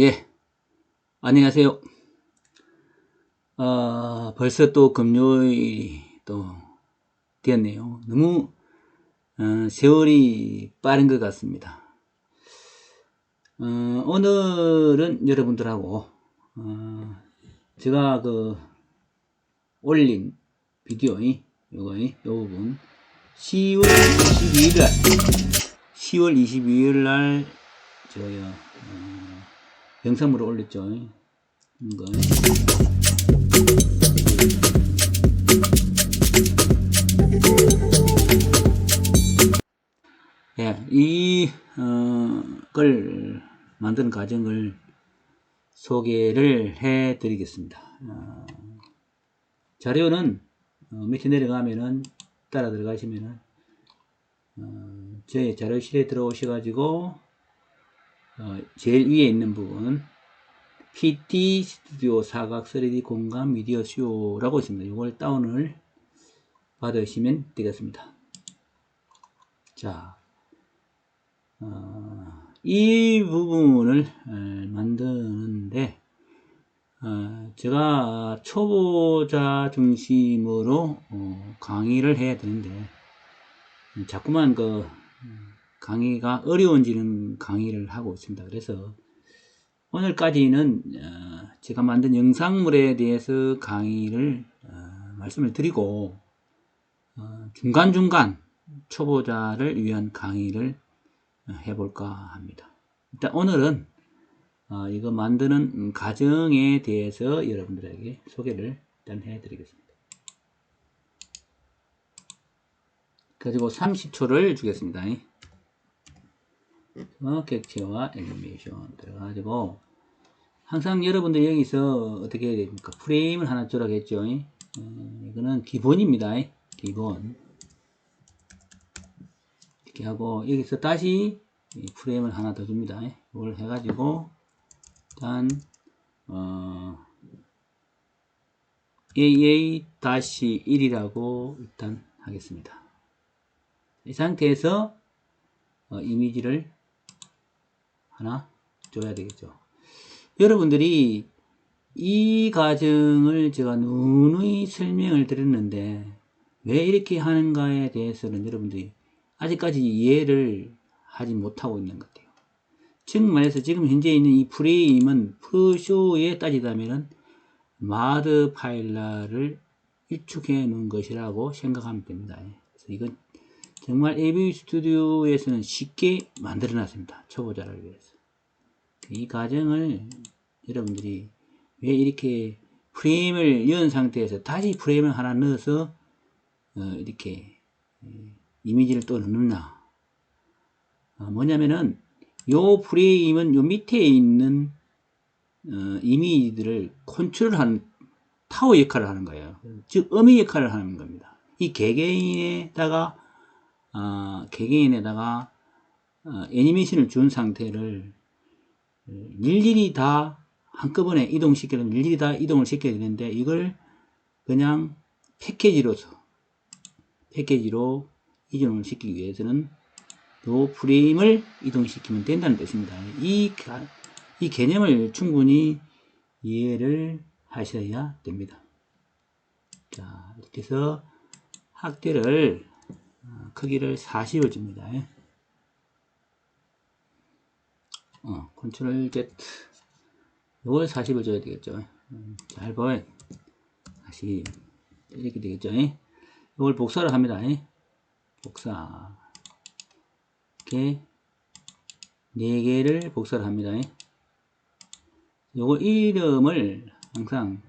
예, 안녕하세요. 어, 벌써 또 금요일이 또 되었네요. 너무 어, 세월이 빠른 것 같습니다. 어, 오늘은 여러분들하고 어, 제가 그 올린 비디오이 요거이 요 부분 10월 22일 날 10월 22일 날 저요 어, 영상으로 올렸죠. 이거. 예, 이, 어, 걸 만드는 과정을 소개를 해 드리겠습니다. 어, 자료는 어, 밑에 내려가면은 따라 들어가시면은 어, 제 자료실에 들어오셔가지고 어, 제일 위에 있는 부분 PT 스튜디오 사각 3D 공간 미디어 쇼라고 있습니다. 이걸 다운을 받으시면 되겠습니다. 자, 어, 이 부분을 에, 만드는데 어, 제가 초보자 중심으로 어, 강의를 해야 되는데 자꾸만 그 강의가 어려워지는 강의를 하고 있습니다. 그래서 오늘까지는 어, 제가 만든 영상물에 대해서 강의를 어, 말씀을 드리고 어, 중간중간 초보자를 위한 강의를 해볼까 합니다. 일단 오늘은 이거 만드는 과정에 대해서 여러분들에게 소개를 일단 해드리겠습니다. 가지고 30초를 주겠습니다. 어, 객체와 애니메이션 들어가지고 항상 여러분들 여기서 어떻게 해야 됩니까? 프레임을 하나 줘라겠죠. 어, 이거는 기본입니다. 기본 이렇게 하고 여기서 다시 프레임을 하나 더 줍니다. 이걸 해가지고 일단 어, AA-1이라고 일단 하겠습니다. 이 상태에서 어, 이미지를 하나 줘야 되겠죠. 여러분들이 이 과정을 제가 누누이 설명을 드렸는데 왜 이렇게 하는가에 대해서는 여러분들이 아직까지 이해를 하지 못하고 있는 것 같아요. 즉 말해서 지금 현재 있는 이 프레임은 프쇼에 따지자면 마드 파일러를 일축해 놓은 것이라고 생각하면 됩니다. 그래서 이건 정말 AV 스튜디오에서는 쉽게 만들어 놨습니다. 초보자를 위해서. 이 과정을 여러분들이 왜 이렇게 프레임을 연 상태에서 다시 프레임을 하나 넣어서 어, 이렇게 이미지를 또 넣나 어, 뭐냐면은 요 프레임은 요 밑에 있는 어, 이미지들을 컨트롤하는 타워 역할을 하는 거예요. 즉 어미 역할을 하는 겁니다. 이 개개인에다가 어, 개개인에다가 어, 애니메이션을 준 상태를 일일이 다 한꺼번에 이동시키려면 일일이 다 이동을 시켜야 되는데 이걸 그냥 패키지로서 패키지로 이동을 시키기 위해서는 요 프레임을 이동시키면 된다는 뜻입니다. 이, 이 개념을 충분히 이해를 하셔야 됩니다. 자, 이렇게 해서 학대를 어, 크기를 40을 줍니다. 어, 컨트롤 Z 요걸 40을 줘야 되겠죠. 음, 잘 보여. 다시 이렇게 되겠죠. 이걸 복사를 합니다. 복사. 이렇게 네 개를 복사를 합니다. 요거 이름을 항상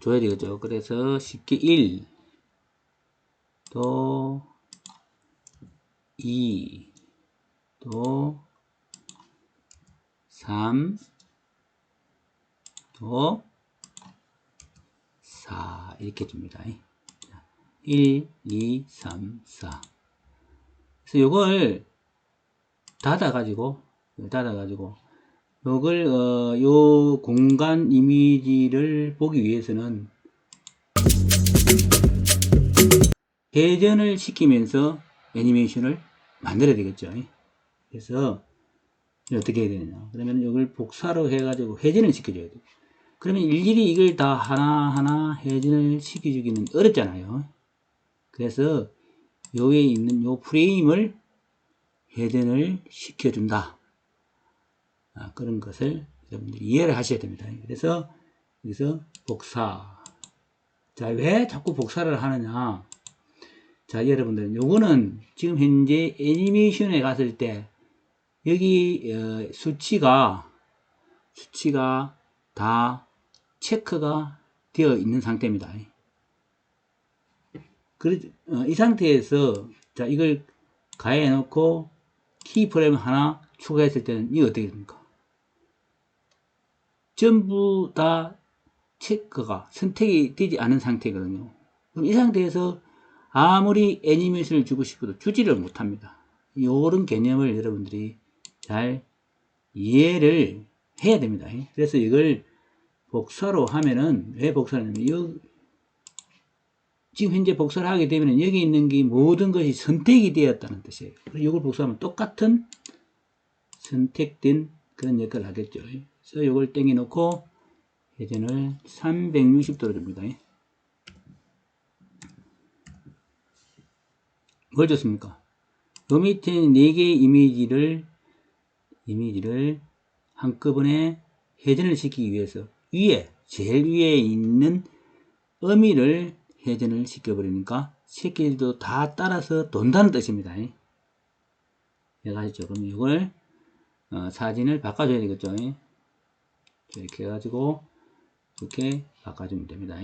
줘야 되겠죠. 그래서 쉽게 1, 또 2, 또 3, 또4 이렇게 줍니다. 1, 2, 3, 4 그래서 요걸 닫아 가지고 닫아 가지고 요걸 어, 요 공간 이미지를 보기 위해서는 회전을 시키면서 애니메이션을 만들어야 되겠죠. 그래서 어떻게 해야 되느냐. 그러면 이걸 복사로 해가지고 회전을 시켜줘야 돼요. 그러면 일일이 이걸 다 하나하나 회전을 시켜주기는 어렵잖아요. 그래서 여기에 있는 요 프레임을 회전을 시켜준다. 아, 그런 것을 여러분들이 이해를 하셔야 됩니다. 그래서 여기서 복사. 자, 왜 자꾸 복사를 하느냐? 자, 여러분들, 요거는 지금 현재 애니메이션에 갔을 때 여기 어, 수치가 수치가 다 체크가 되어 있는 상태입니다. 그, 어, 이 상태에서 자 이걸 가해 놓고 키 프레임 하나 추가했을 때는 이게 어떻게 됩니까? 전부 다 체크가 선택이 되지 않은 상태거든요. 그럼 이 상태에서 아무리 애니메이션을 주고 싶어도 주지를 못합니다. 이런 개념을 여러분들이 잘 이해를 해야 됩니다. 그래서 이걸 복사로 하면은 왜 복사를 하냐면 지금 현재 복사를 하게 되면 여기 있는 게 모든 것이 선택이 되었다는 뜻이에요. 이걸 복사하면 똑같은 선택된 그런 역할을 하겠죠. 그래서 이걸 땡겨 놓고 회전을 360도로 줍니다. 뭘 줬습니까? 요 밑에 4개의 이미지를 이미지를 한꺼번에 회전을 시키기 위해서 위에 제일 위에 있는 어미를 회전을 시켜버리니까 새끼들도 다 따라서 돈다는 뜻입니다. 이해가시죠? 그럼 이걸 어, 사진을 바꿔줘야 되겠죠? 이렇게 해가지고 이렇게 바꿔주면 됩니다.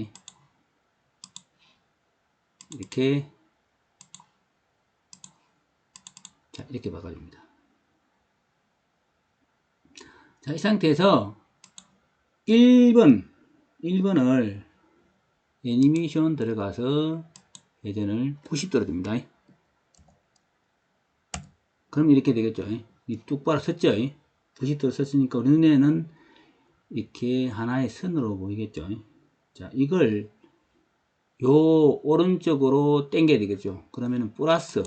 이렇게 자 이렇게 바꿔줍니다. 자, 이 상태에서 1번, 1번을 애니메이션 들어가서 회전을 90도로 줍니다. 그럼 이렇게 되겠죠. 이 뚝바로 섰죠. 90도로 섰으니까 우리 눈에는 이렇게 하나의 선으로 보이겠죠. 자, 이걸 요 오른쪽으로 당겨야 되겠죠. 그러면은 플러스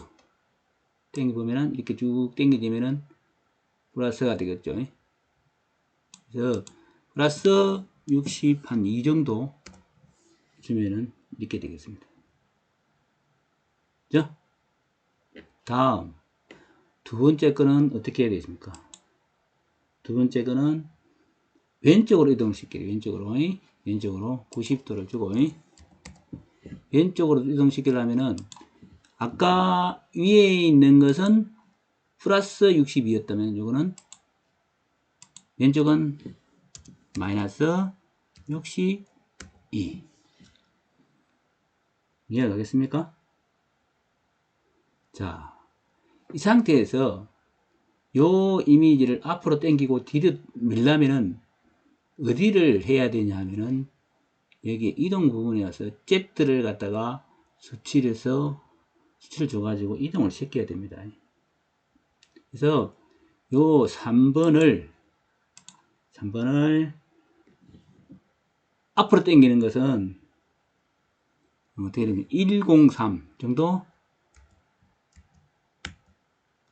당겨보면은 이렇게 쭉 당겨지면은 플러스가 되겠죠. 그래서 플러스 60한이 정도 주면은 이렇게 되겠습니다. 자, 다음 두 번째 거는 어떻게 해야 되겠습니까? 두 번째 거는 왼쪽으로 이동시키기 왼쪽으로 왼쪽으로 90도를 주고 왼쪽으로 이동시키려면은 아까 위에 있는 것은 플러스 60이었다면 이거는 왼쪽은 마이너스 62 이해가겠습니까? 자, 이 상태에서 요 이미지를 앞으로 당기고 뒤로 밀려면은 어디를 해야 되냐 하면은 여기 이동 부분에 와서 잽들을 갖다가 수치해서 수치를 줘가지고 이동을 시켜야 됩니다. 그래서 요 3번을 3번을 앞으로 당기는 것은 어떻게 되면 103 정도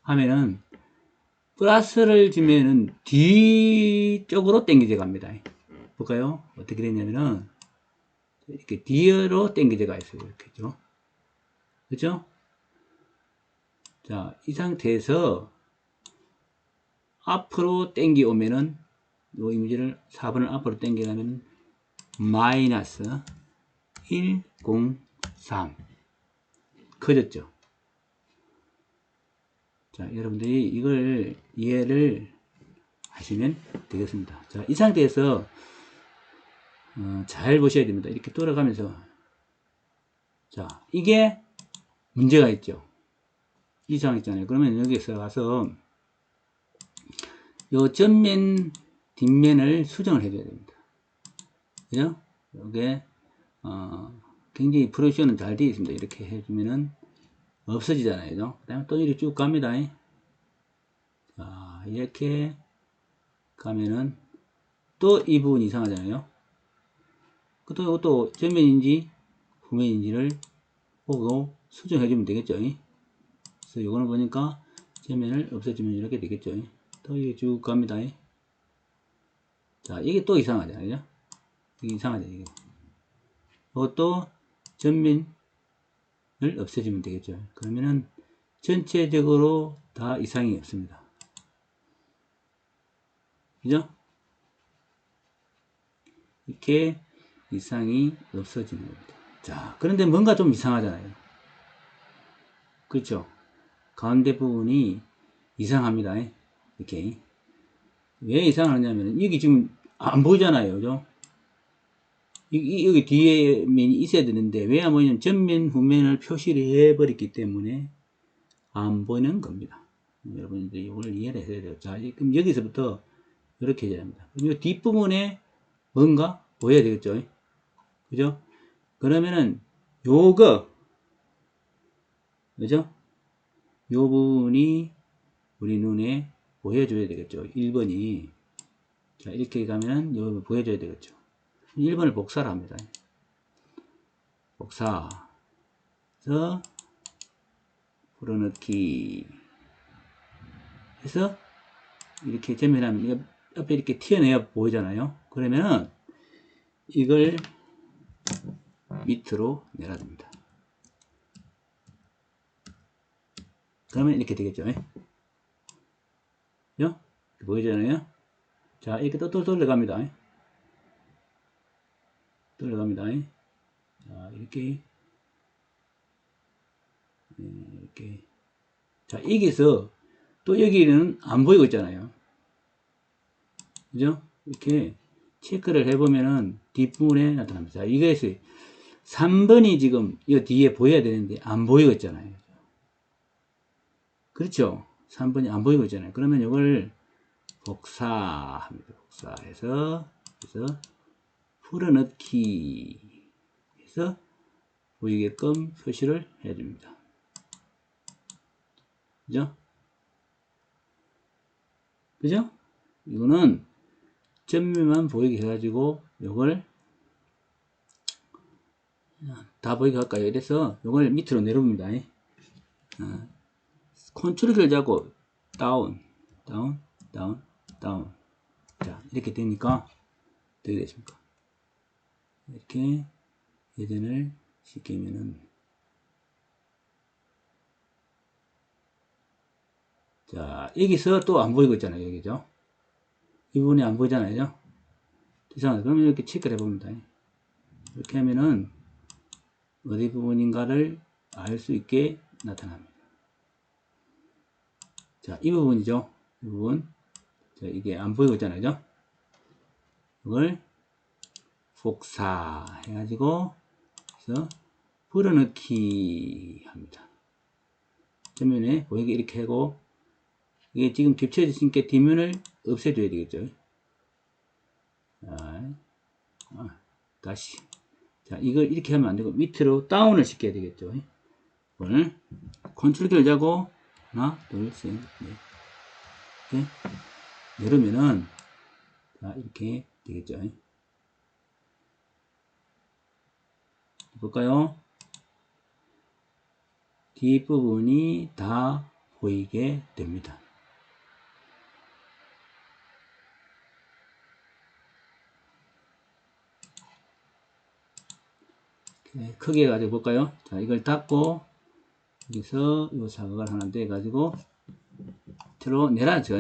하면은 플러스를 주면은 뒤쪽으로 당겨져 갑니다. 볼까요? 어떻게 되냐면은 이렇게 뒤로 당겨져 가 있어요. 이렇게죠. 그죠? 자, 이 상태에서 앞으로 당겨 오면은 이 이미지를 4번을 앞으로 당기려면 마이너스 103 커졌죠? 자 여러분들이 이걸 이해를 하시면 되겠습니다. 자이 상태에서 어, 잘 보셔야 됩니다. 이렇게 돌아가면서. 자 이게 문제가 있죠? 이상 있잖아요. 그러면 여기서 가서 요 전면 뒷면을 수정을 해줘야 됩니다. 그죠? 이게 어, 굉장히 프로션은 잘 되어 있습니다. 이렇게 해주면은 없어지잖아요. 그죠? 그 다음에 또 이렇게 쭉 갑니다. 자, 이렇게 가면은 또 이 부분 이상하잖아요. 또, 또 전면인지 후면인지를 보고 수정해주면 되겠죠. 그래서 이거는 보니까 전면을 없애주면 이렇게 되겠죠. 또 이게 쭉 갑니다. 자, 이게 또 이상하잖아요. 이게 이상하죠, 이게. 이것도 전면을 없애주면 되겠죠. 그러면은 전체적으로 다 이상이 없습니다. 그죠? 이렇게 이상이 없어지는 겁니다. 자, 그런데 뭔가 좀 이상하잖아요. 그렇죠? 가운데 부분이 이상합니다. 이렇게. 왜 이상하냐면, 여기 지금 안 보이잖아요. 그죠? 여기, 여기 뒤에 면이 있어야 되는데, 왜 안 보이냐면, 전면, 후면을 표시를 해버렸기 때문에, 안 보이는 겁니다. 여러분들 이걸 이해를 해야 돼요. 자, 그럼 여기서부터 이렇게 해야 됩니다. 그럼 이 뒷부분에 뭔가 보여야 되겠죠? 그죠? 그러면은 요거 그죠? 요 부분이 우리 눈에 보여줘야 되겠죠. 1번이 자 이렇게 가면 요 보여줘야 되겠죠. 1번을 복사를 합니다. 복사 그래서 풀어넣기 해서 이렇게 전면하면 옆에 이렇게 튀어내야 보이잖아요. 그러면은 이걸 밑으로 내려줍니다. 그러면 이렇게 되겠죠. 요? 보이잖아요. 자, 이렇게 또, 또 돌려갑니다. 돌려갑니다. 자, 이렇게. 이렇게. 자, 여기서 또 여기는 안 보이고 있잖아요. 그죠? 이렇게 체크를 해보면은 뒷부분에 나타납니다. 자, 이거에서 3번이 지금 이 뒤에 보여야 되는데 안 보이고 있잖아요. 그렇죠? 3번이 안 보이고 있잖아요. 그러면 이걸 복사합니다. 복사해서 그래서 풀어넣기 해서 보이게끔 표시를 해줍니다. 그죠? 그죠? 이거는 전면만 보이게 해가지고 요걸 다 보이게 할까요? 이래서 요걸 밑으로 내려옵니다. 어, 컨트롤 잡고 다운, 다운, 다운, 다운. 자, 이렇게 되니까 어떻게 되십니까? 이렇게 예전을 시키면은 자, 여기서 또 안 보이고 있잖아요. 여기죠. 이 부분이 안 보이잖아요. 이상하다. 그러면 이렇게 체크를 해봅니다. 이렇게 하면은 어디 부분인가를 알 수 있게 나타납니다. 자, 이 부분이죠. 이 부분. 자, 이게 안 보이고 있잖아요. 이걸 복사 해가지고, 그래서 풀어넣기 합니다. 전면에 보이게 이렇게 하고, 이게 지금 겹쳐졌으니까 뒷면을 없애줘야 되겠죠. 자, 아, 다시. 자, 이걸 이렇게 하면 안 되고 밑으로 다운을 시켜야 되겠죠. 오늘 컨트롤 잡고 하나, 둘, 셋, 넷. 이렇게 누르면은 자, 이렇게 되겠죠. 볼까요? 뒷부분이 다 보이게 됩니다. 네, 크게 가지고 볼까요? 자, 이걸 닫고 여기서 이 사각을 하나 떼 가지고 들어 내라죠.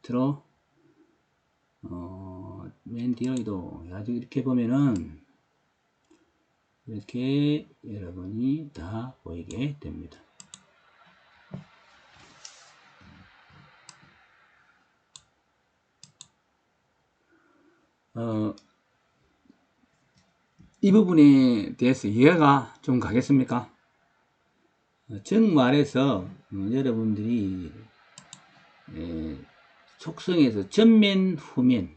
들어 어, 맨 뒤로 이동 해가지고 이렇게 보면은 이렇게 여러분이 다 보이게 됩니다. 어, 이 부분에 대해서 이해가 좀 가겠습니까? 즉 말해서 어, 여러분들이 에, 속성에서 전면, 후면,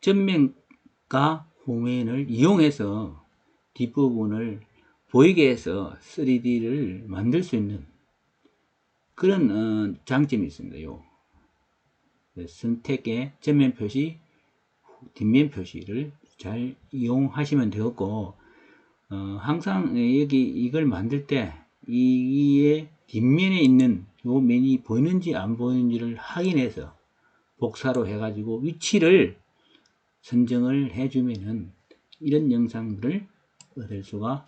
전면과 후면을 이용해서 뒷부분을 보이게 해서 3D를 만들 수 있는 그런 어, 장점이 있습니다. 요 선택의 전면 표시, 뒷면 표시를 잘 이용하시면 되었고 어, 항상 여기 이걸 만들 때 이의 뒷면에 있는 요 맨이 보이는지 안 보이는지를 확인해서 복사로 해가지고 위치를 선정을 해주면은 이런 영상물을 얻을 수가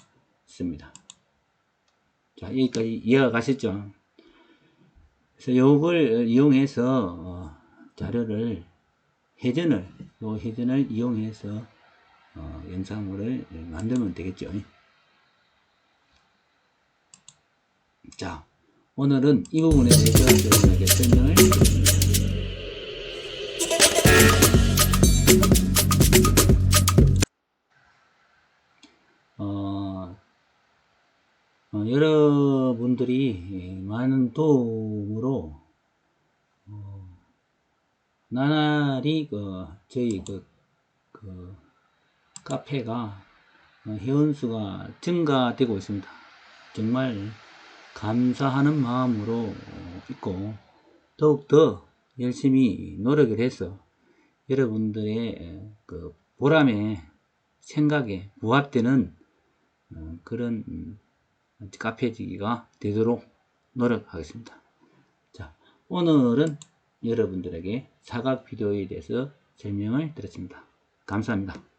있습니다. 자, 여기까지 이해가 가셨죠? 그래서 요걸 이용해서 어, 자료를 회전을 요 회전을 이용해서 어, 영상물을 만들면 되겠죠. 자, 오늘은 이 부분에 대해서 여러분에게 설명을 드립니다. 어, 어, 여러분들이 많은 도움으로 어, 나날이 그 저희 그, 그 카페가 어, 회원수가 증가되고 있습니다. 정말 감사하는 마음으로 어, 있고 더욱더 열심히 노력을 해서 여러분들의 그 보람의 생각에 부합되는 어, 그런 음, 카페지기가 되도록 노력하겠습니다. 자, 오늘은 여러분들에게 사각 비디오에 대해서 설명을 드렸습니다. 감사합니다.